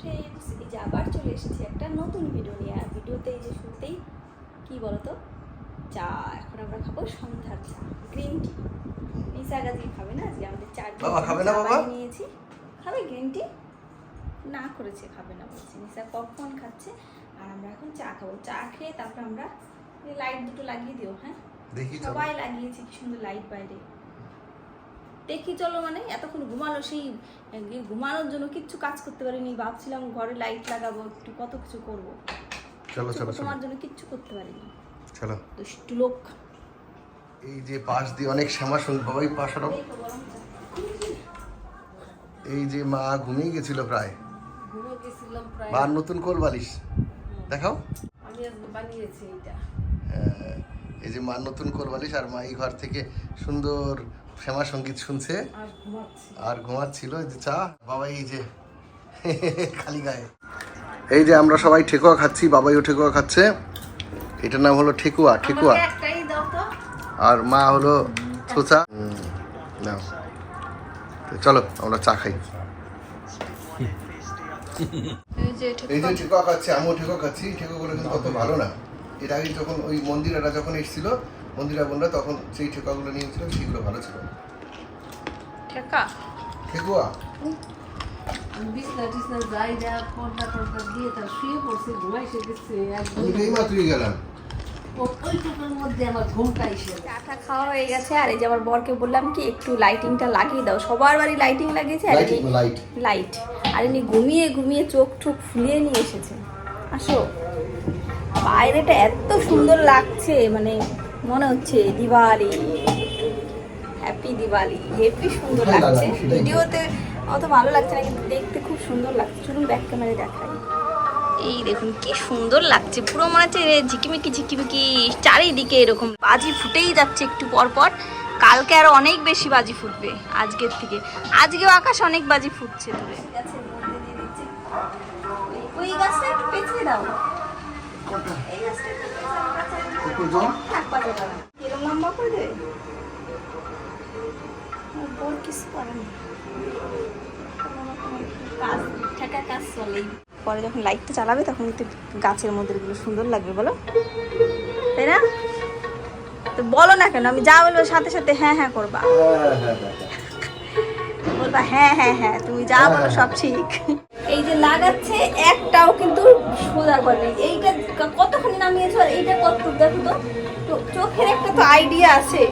Friends এই যে আবার চলে এসেছি একটা নতুন ভিডিও নিয়ে। আর ভিডিওতে এই যে শুরুতেই কি বলতো? চা এখন আমরা খাব সন্ধ্যার চা গ্রিন টি নিসা গাজি খাবে না? আজকে আমাদের চার বাবা খাবে না বাবা? নিয়েছি। খাবে গ্রিন টি না করেছে খাবে না বলছে। নিসা পপকর্ন খাচ্ছে আর আমরা এখন চা খাব। চা খেয়ে তারপর আমরা লাইট দুটো লাগিয়ে দিও হ্যাঁ? দেখি সবাই লাগিয়েছি কি সুন্দর লাইট বাইরে। দেখি চলো মানে এতক্ষণ ঘুমালো সেই ঘুমানোর জন্য কিচ্ছু কাজ করতে পারিনি ভাবছিলাম ঘরে লাইট লাগাবো একটু কত কিছু করব। চলো চলো তোমার জন্য কিচ্ছু করতে পারিনি। চলো। দুষ্টু লোক। এই যে পাশ দিয়ে অনেক শ্যামা সঙ্গ বাবাই পাশারও এই যে মা ঘুমিয়ে গেছিল প্রায়। মার নতুন কোল বালিশ। দেখাও। আমি বানিয়েছি হ্যাঁ, এই যে মার নতুন কোল বালিশ আর মা এই ঘর থেকে সুন্দর শ্যামা সংগীত শুনছে। আর ঘুমাচ্ছি ঘুমাচ্ছিল এই যে চা বাবাই এই যে খালি গায়ে। এই যে আমরা সবাই ঠেকুয়া খাচ্ছি বাবাইও ঠেকুয়া খাচ্ছে। এটার নাম হলো ঠেকুয়া ঠেকুয়া। আর মা হলো তো চলো আমরা চা খাই। এই যে ঠিক ঠেকুয়া খাচ্ছি আমিও ঠেকুয়া খাচ্ছি। ঠেকুয়াগুলো কিন্তু অত ভালো না। এর আগে যখন ওই মন্দিরাটা যখন এসেছিল মন্দিরা বোনরা তখন সেই ঠেকুয়াগুলো নিয়েছিল সেগুলো ভালো ছিল। ঠেকা? ঠেকুয়া। চাটা খাওয়া হয়ে গেছে আর এই যে আমার বরকে বললাম কি একটু লাইটিংটা লাগিয়ে দাও। সবার বাড়ি লাইটিং লাগিয়েছে আর লাইট আর ইনি ঘুমিয়ে ঘুমিয়ে চোখ ঠোক ফুলিয়ে নিয়ে এসেছে। আসো। বাইরেটা এত সুন্দর লাগছে মানে মনে হচ্ছে দিওয়ালি। হ্যাপি দিওয়ালি। হেপি সুন্দর লাগছে ভিডিওতে অত ভালো লাগছে না কিন্তু দেখতে খুব সুন্দর লাগছে। চলুন ব্যাক ক্যামেরায় দেখাই। এই দেখুন কি সুন্দর লাগছে। পুরো মনে হচ্ছে ঝিকিমিকি ঝিকিমিকি চারিদিকে এরকম বাজি ফুটেই যাচ্ছে একটু পর পর কালকে আরও অনেক বেশি বাজি ফুটবে আজকের থেকে। আজকেও আকাশ অনেক বাজি ফুটছে দূরে। ওই গাছটা একটু পেছনে দাও। এই গাছটা লম্বা করে দেবে কিছু করে না। কাজ ঠেকা কাজ চলেই। পরে যখন লাইটটা চালাবে তখন একটু গাছের মধ্যে সুন্দর লাগবে বলো। তাই না? তো বলো না কেন আমি যা বলব সাথে সাথে হ্যাঁ হ্যাঁ করবা। হ্যাঁ হ্যাঁ হ্যাঁ। বলবা হ্যাঁ হ্যাঁ হ্যাঁ তুমি যা বলো সব ঠিক। যে লাগাচ্ছে একটাও কিন্তু সোজা করে নেই। এইটা কতক্ষণ নামিয়েছো আর এইটা কত? দেখো তো চোখের একটা তো আইডিয়া আছে।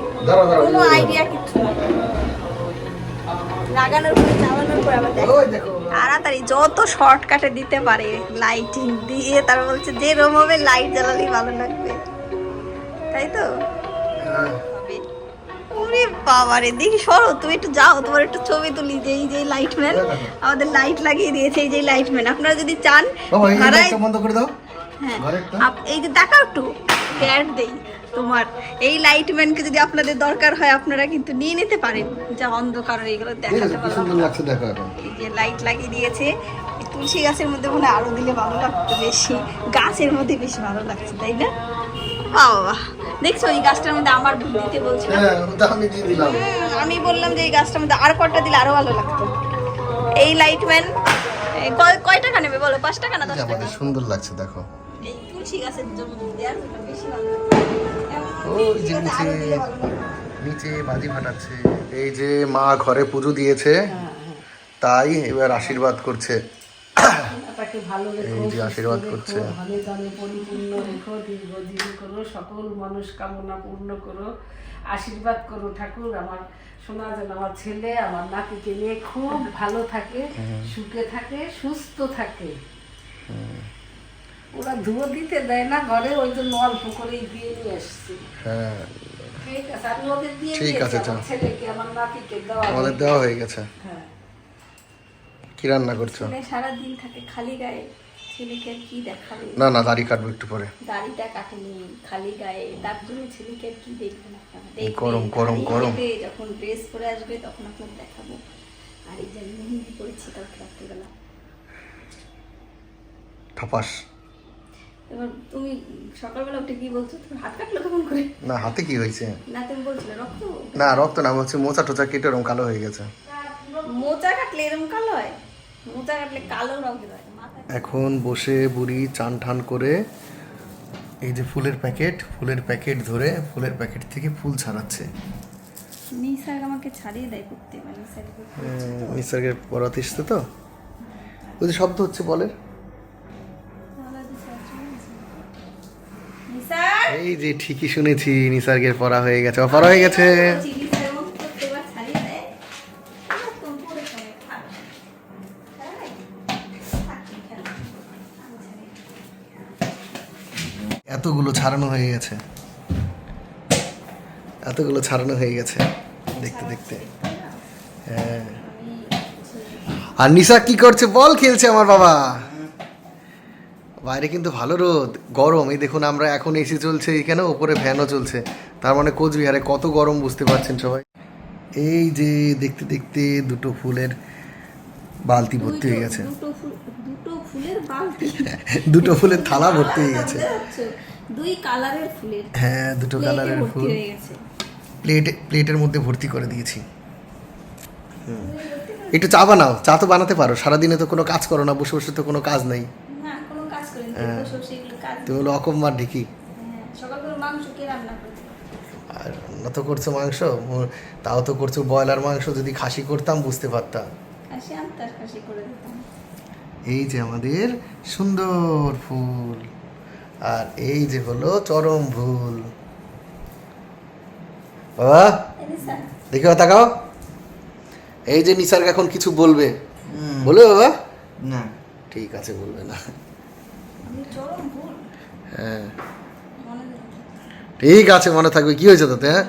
কোনো আইডিয়া কিচ্ছু নেই। লাগানোর পরে চালানোর আবার তাড়াতাড়ি যত শর্টকাটে দিতে পারে লাইটিং দিয়ে তার বলছে যে রুম হবে লাইট জ্বালালেই ভালো লাগবে। তাই তো? হবে। বাবা রে দেখি সরো তুমি একটু যাও তোমার একটু ছবি তুলি যে এই যে লাইটম্যান আমাদের লাইট লাগিয়ে দিয়েছে এই যে লাইটম্যান আপনারা যদি চান বন্ধ করে দাও। হ্যাঁ এই যে দেখাও একটু ক্যাট দেই তোমার। এই লাইটম্যানকে যদি আপনাদের দরকার হয় আপনারা কিন্তু নিয়ে নিতে পারেন যা অন্ধকার হয়ে গেল দেখো দেখাতে পারলাম লাগছে দেখো এখন। এই যে লাইট লাগিয়ে দিয়েছে তুলসী গাছের মধ্যে মনে হয় আরও দিলে ভালো লাগতো বেশি গাছের মধ্যে বেশি ভালো লাগছে তাই না? বাবা দেখছ এই গাছটার মধ্যে আমার ভুল দিতে বলছিল হ্যাঁ আমি বললাম যে এই গাছটার মধ্যে আর কটা দিলে আরও ভালো লাগতো। এই লাইটম্যান কয়- টাকা নেবে বলো? পাঁচ টাকা না দশ টাকা? সুন্দর লাগছে দেখো। এই তুলসী গাছের জন্য বেশি ভালো নিচে বাজি ফাটাচ্ছে। এই যে মা ঘরে পুজো দিয়েছে। তাই এবার আশীর্বাদ করছে। ভালো রেখো আশীর্বাদ করছে। ভালো দানে পরিপূর্ণ রেখো দীর্ঘদিন করো সকল মানুষ কামনা পূর্ণ করো। আশীর্বাদ করো ঠাকুর আমার শোনা যেন আমার ছেলে আমার নাতিকে নিয়ে খুব ভালো থাকে সুখে থাকে সুস্থ থাকে। ওরা ধুয়ো দিতে দেয় না ঘরে ওই জন্য অল্প করেই দিয়ে নিয়ে এসছি। হ্যাঁ। ঠিক আছে আমি ওদের দিয়ে ঠিক আছে, ছেলেকে আমার নাতিকে দেওয়া আমাদের দেওয়া হয়ে গেছে। হ্যাঁ। কি রান্না করছ? ছেলে সারাদিন থাকে খালি গায়ে ছেলেকে আর কি দেখাবে? না না দাড়ি কাটবো একটু পরে। দাড়িটা কাটেনি খালি গায়ে। তার জন্য ছেলেকে আর কি দেখবেন আপনারা গরম, গরম, গরম। যখন ড্রেস পরে আসবে তখন আপনার দেখাবো। আর এই যে মেহেন্দি পরেছি কালকে রাত্রিবেলা। ঠাপাস এবার তুমি সকালবেলা উঠে কি বলছো? তুমি হাত কাটলো তখন করে? না হাতে কি হয়েছে? না তুমি বলছিলে রক্ত? না রক্ত না হচ্ছে মোচা টোচা কেটে ওরকম কালো হয়ে গেছে। মোচা কাটলে এরকম কালো হয়? হয় এখন বসে বুড়ি চান টান করে এই যে ফুলের প্যাকেট ফুলের প্যাকেট ধরে ফুলের প্যাকেট থেকে ফুল ছাড়াচ্ছে। নিসার আমাকে ছাড়িয়ে দেয় করতে মানে নিসার মিস্টারকে পড়াতে এসছে তো? ওই যে শব্দ হচ্ছে বলের। এই যে ঠিকই শুনেছি নিসার্গের পড়া হয়ে গেছে পড়া হয়ে গেছে নিসার মন প্রত্যেকবার ছাড়িয়ে দেয় এবার তুমি পরে পরে থাক। ছাড়াই? থাক, খেলো। আমি ছাড়িয়ে দিই। এতগুলো ছাড়ানো হয়ে গেছে। এতগুলো ছাড়ানো হয়ে গেছে, দেখতে দেখতে। হ্যাঁ। আর নিশা কি করছে বল খেলছে আমার বাবা। বাইরে কিন্তু ভালো রোদ, গরম। এই দেখুন আমরা এখন এসি চলছে, এখানে ওপরে ফ্যানও চলছে। তার মানে কোচবিহারে কত গরম বুঝতে পারছেন সবাই? এই যে দেখতে দেখতে দুটো ফুলের বালতি ভর্তি হয়ে গেছে। ফুলের বালতি। দুটো ফুলের থালা ভর্তি হয়ে গেছে। দুই কালারের ফুলের। হ্যাঁ দুটো কালারের ফুল। প্লেট প্লেটের মধ্যে ভর্তি করে দিয়েছি। একটু চা বানাও চা তো বানাতে পারো। সারাদিনে তো কোনো কাজ করো না বসে বসে তো কোনো কাজ নেই। হ্যাঁ। তুমি হলো অকম্মার ঢিকি। আর রান্না তো করছ মাংস তাও তো করছ ব্রয়লার মাংস যদি খাসি করতাম বুঝতে পারতাম। এই যে আমাদের সুন্দর ফুল আর এই যে হলো চরম ফুল বাবা এই স্যার দেখে তাকাও এই যে নিসার্গ এখন কিছু বলবে। বলবে বাবা? না। ঠিক আছে বলবে না। ভুল। হ্যাঁ। ঠিক আছে মনে থাকবে। কি হয়েছে তাতে হ্যাঁ?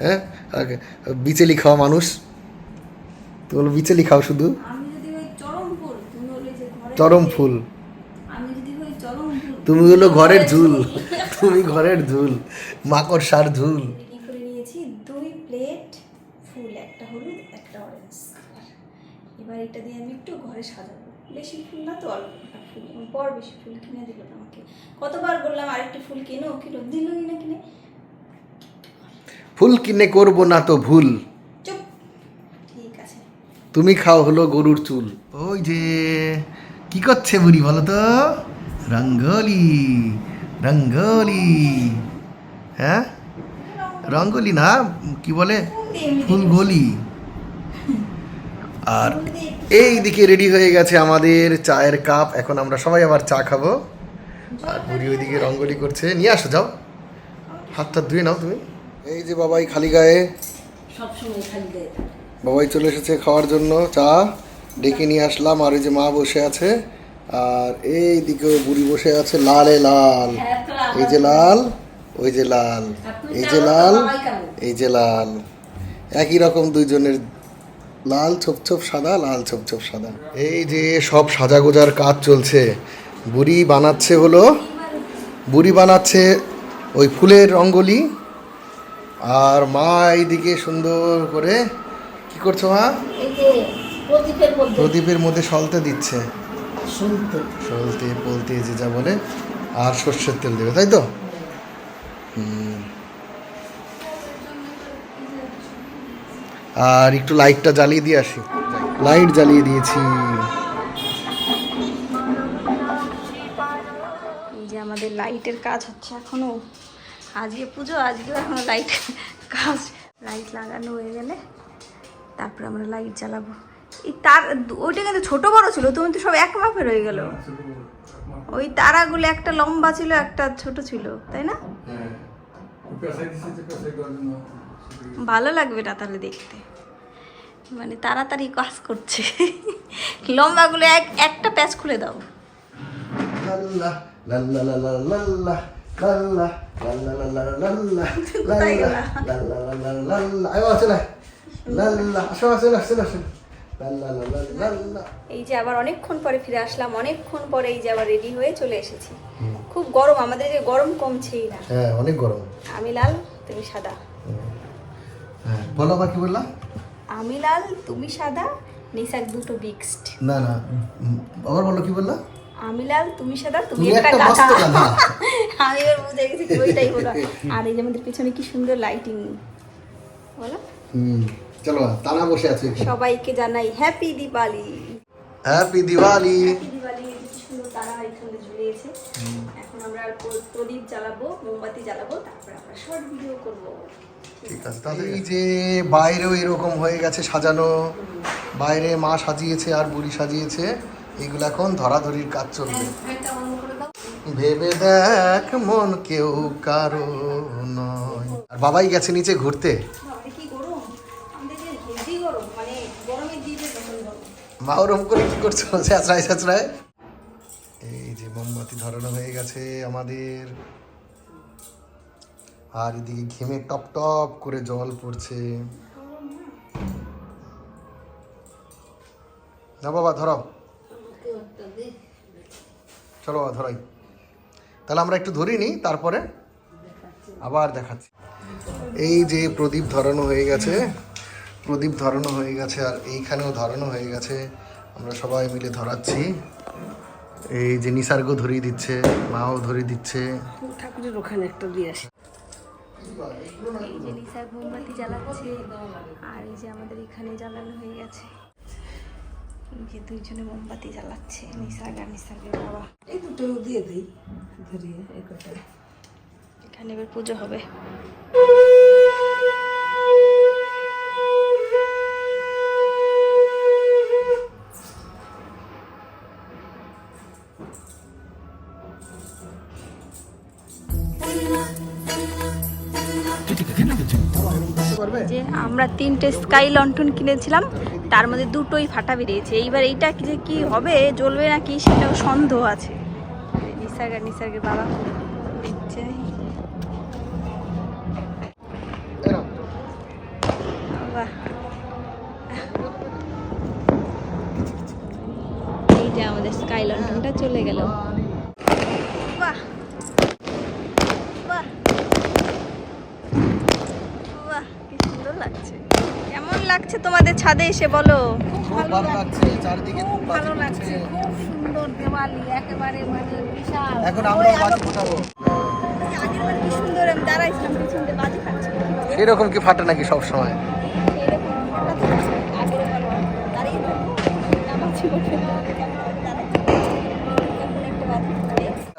হ্যাঁ? ওকে বিচেলি খাওয়া মানুষ। তো বলো বিচেলি খাও শুধু আমি যদি হই চরম ভুল তুমি হলে যে ঘরে চরম ফুল। তুমি হলো ঘরের ঝুল। তুমি ঘরের ঝুল। মাকড় সার ঝুল। করে নিয়েছি দুই প্লেট ফুল একটা হলুদ একটা অরেঞ্জ এবার এটা দিয়ে আমি একটু ঘরে সাজাবো। বেশি ফুল না তো অল্প ফুল। বর বেশি ফুল কিনে দিল আমাকে। কতবার বললাম আরেকটা ফুল কিনো কিনো? দিলই না কিনে? ফুল কিনে করব না তো ভুল। চুপ। ঠিক আছে। তুমি খাও হলো গরুর চুল। ওই যে। কি করছে বুড়ি বলো তো? রঙ্গোলি রঙ্গোলি। হ্যাঁ? রঙ্গোলি না কি বলে? ফুলগলি। আর এই দিকে রেডি হয়ে গেছে আমাদের চায়ের কাপ এখন আমরা সবাই আবার চা খাব। আর বুড়ি ওইদিকে রঙ্গোলি করছে। নিয়ে আসো যাও। হাত হাতটা ধুয়ে নাও তুমি। এই যে বাবাই খালি গায়ে। সবসময় খালি দেয় বাবাই চলে এসেছে খাওয়ার জন্য চা। ডেকে নিয়ে আসলাম আর ওই যে মা বসে আছে আর এই দিকেও বুড়ি বসে আছে লালে লাল। এই যে লাল ওই যে লাল। এই যে লাল এই যে লাল। একই রকম দুইজনের লাল ছোপ ছোপ সাদা লাল ছোপ ছোপ সাদা। এই যে সব সাজা গোজার কাজ চলছে। বুড়ি বানাচ্ছে হলো বুড়ি বানাচ্ছে ওই ফুলের রঙ্গোলি। আর মা এইদিকে সুন্দর করে কি করছ মা? এই প্রদীপের মধ্যে। প্রদীপের মধ্যে সলতে দিচ্ছে। শুনতে সলতে বলতে যে যা বলে আর সর্ষের তেল দেবে তাই তো? হুম। আর একটু লাইটটা জ্বালিয়ে দিয়ে আসি। লাইট জ্বালিয়ে দিয়েছি। এই যে আমাদের লাইটের কাজ হচ্ছে এখনও। আজকে পুজো আজকেও এখনও লাইট কাজ। লাইট লাগানো হয়ে গেলে তারপরে আমরা লাইট জ্বালাবো। তার ওইটা কিন্তু ছোট বড় ছিল তুমি তো সব এক মাপের হয়ে গেল। ওই তারাগুলো একটা লম্বা ছিল একটা ছোট ছিল তাই না? ভালো লাগবে না তাহলে দেখতে। মানে তাড়াতাড়ি কাজ করছে। লম্বাগুলো এক একটা প্যাচ খুলে দাও। আসো আসো এই যে আবার অনেকক্ষণ পরে ফিরে আসলাম অনেকক্ষণ পরে এই যে আবার রেডি হয়ে চলে এসেছি। খুব গরম আমাদের যে গরম কমছেই না। হ্যাঁ অনেক গরম। আমি লাল তুমি সাদা। হ্যাঁ বলো আবার কি বললা? আমি লাল তুমি সাদা নিসাক দুটো বিক্সড না না আবার বলো কি বললা? আমি লাল তুমি সাদা তুমি একটা গাধা। আমি এবার বুঝে গেছি ওইটাই বলো আর এই যে আমাদের পিছনে কি সুন্দর লাইটিং বলো। হুম। চলো তারা বসে আছে। সবাইকে জানাই হ্যাপি হ্যাপি দিওয়ালি দিওয়ালি সুন্দর তারা এখানে ঝুলিয়েছে এখন আমরা প্রদীপ জ্বালাবো মোমবাতি জ্বালাবো তারপর আমরা শর্ট ভিডিও করব। ঠিক আছে তাহলে এই যে বাইরেও এরকম হয়ে গেছে সাজানো বাইরে মা সাজিয়েছে আর বুড়ি সাজিয়েছে এগুলো এখন ধরাধরির কাজ চলবে। দাও। ভেবে দেখ মন কেউ কারও নয়। আর বাবাই গেছে নিচে ঘুরতে। মা ওরম করে কি করছ? চেঁচড়ায় চেঁচড়ায় এই যে মোমবাতি ধরানো হয়ে গেছে আমাদের। আর এদিকে ঘেমে টপ টপ করে জল পড়ছে। না বাবা, ধরাও। চলো বাবা, ধরাই। তাহলে আমরা একটু ধরি নিই তারপরে আবার দেখাচ্ছি। এই যে প্রদীপ ধরানো হয়ে গেছে। প্রদীপ ধরানো হয়ে গেছে আর এইখানেও ধরানো হয়ে গেছে। আমরা সবাই মিলে ধরাচ্ছি। এই যে নিসর্গ ধরিয়ে দিচ্ছে মাও ধরিয়ে দিচ্ছে। ঠাকুরের ওখানে একটা দিয়ে আসি। এই যে নিশার মোমবাতি জ্বালাচ্ছে আর এই যে আমাদের এখানে জ্বালানো হয়ে গেছে। এই যে দুইজনে মোমবাতি জ্বালাচ্ছে নিসার্গ আর নিসার্গের বাবা। এই দুটো দিয়ে দিই। ধরিয়ে এই কটা। এখানে এবার পুজো হবে। যে আমরা তিনটে স্কাই লন্ঠন কিনেছিলাম, তার মধ্যে দুটোই ফাটা বেরিয়েছে এইবার এইটা যে কি হবে, জ্বলবে না কি সেটাও সন্দেহ আছে নিসার্গ নিসার্গের বাবা দিচ্ছে এই নাও। বাহ। এই যে আমাদের স্কাই লন্ঠনটা চলে গেল বাহ বাহ বাহ কি সুন্দর লাগছে কেমন লাগছে তোমাদের ছাদে এসে বলো? খুব ভালো লাগছে। চারিদিকে খুব ভালো লাগছে। খুব সুন্দর দেওয়ালি একেবারে মানে বিশাল। এখন আমরাও বাজি ফোটাবো আগের কি সুন্দর আমি দাঁড়াইছিলাম বাজি এরকম কি ফাটে নাকি সব সময়?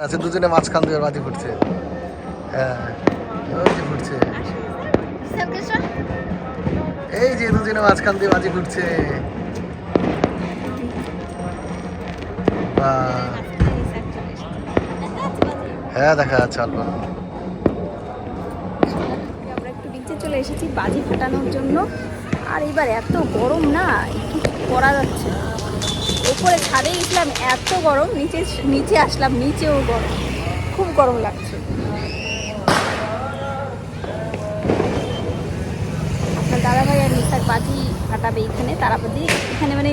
আছে দুজনে মাঝখান দিয়ে বাজি ফুটছে। হ্যাঁ ফুটছে। এই যে দুজনে মাঝখান দিয়ে বাজি ফুটছে হ্যাঁ দেখা যাচ্ছে অল্প। আমরা একটু চলে এসেছি বাজি ফাটানোর জন্য। আর এবার এত গরম না কি করা যাচ্ছে। ওপরে ছাদে গেছিলাম, এত গরম, নিচে নিচে আসলাম, নিচেও গরম। খুব গরম লাগছে। দাদাভাই আর নিশার বাজি ফাটাবে এখানে তারাবাজি এখানে মানে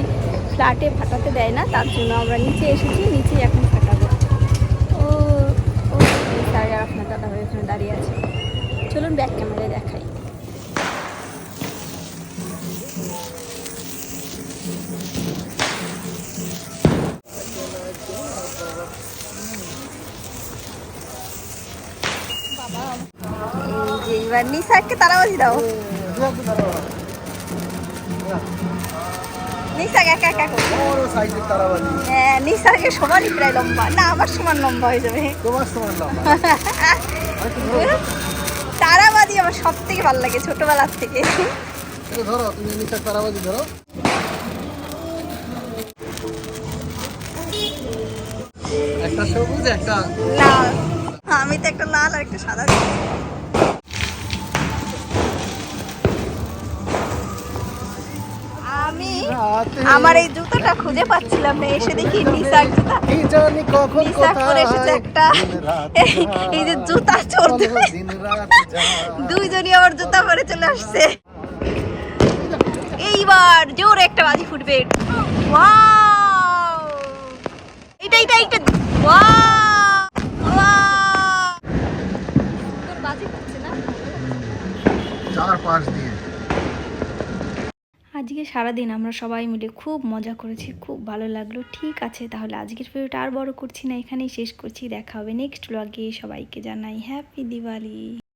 ফ্ল্যাটে ফাটাতে দেয় না তার জন্য আমরা নিচে এসেছি নিচে এখন ফাটাবো। ও ও আর আপনার দাদাভাই ওখানে দাঁড়িয়ে আছে। চলুন ব্যাক ক্যামেরায় দেখাই। এই যে এবার নিশাককে তারাবাজি দাও। নিশাক একা একা করবে। বড় সাইজের তারাবাজি। হ্যাঁ সমানই প্রায় লম্বা। না আমার সমান লম্বা হয়ে যাবে। তোমার সমান লম্বা। তারাবাজি আমার সব থেকে ভালো লাগে ছোটবেলার থেকে। ধরো তুমি তারাবাজি ধরো। একটা সবুজ একটা লাল। আমি তো একটা লাল আর একটা সাদা দিয়েছি। আমার এই জুতোটা খুঁজে পাচ্ছিলাম না এসে দেখি নিশাক জুতা। কি জানি কখন নিশাক করে এসেছে একটা এই যে জুতা যায়। দুইজনই আবার জুতা পরে চলে আসছে। এইবার জোরে একটা বাজি ফুটবে। ওয়াও! এইটা এইটা এইটা ওয়াও! ওয়াও! বাজি ফুটছে না? চার পাঁচ আজকে সারাদিন আমরা সবাই মিলে খুব মজা করেছি, খুব ভালো লাগল। ঠিক আছে, তাহলে আজকের ভিডিওটা আর বড় করছি না, এখানেই শেষ করছি। দেখা হবে নেক্সট ব্লগে সবাইকে জানাই হ্যাপি দিওয়ালি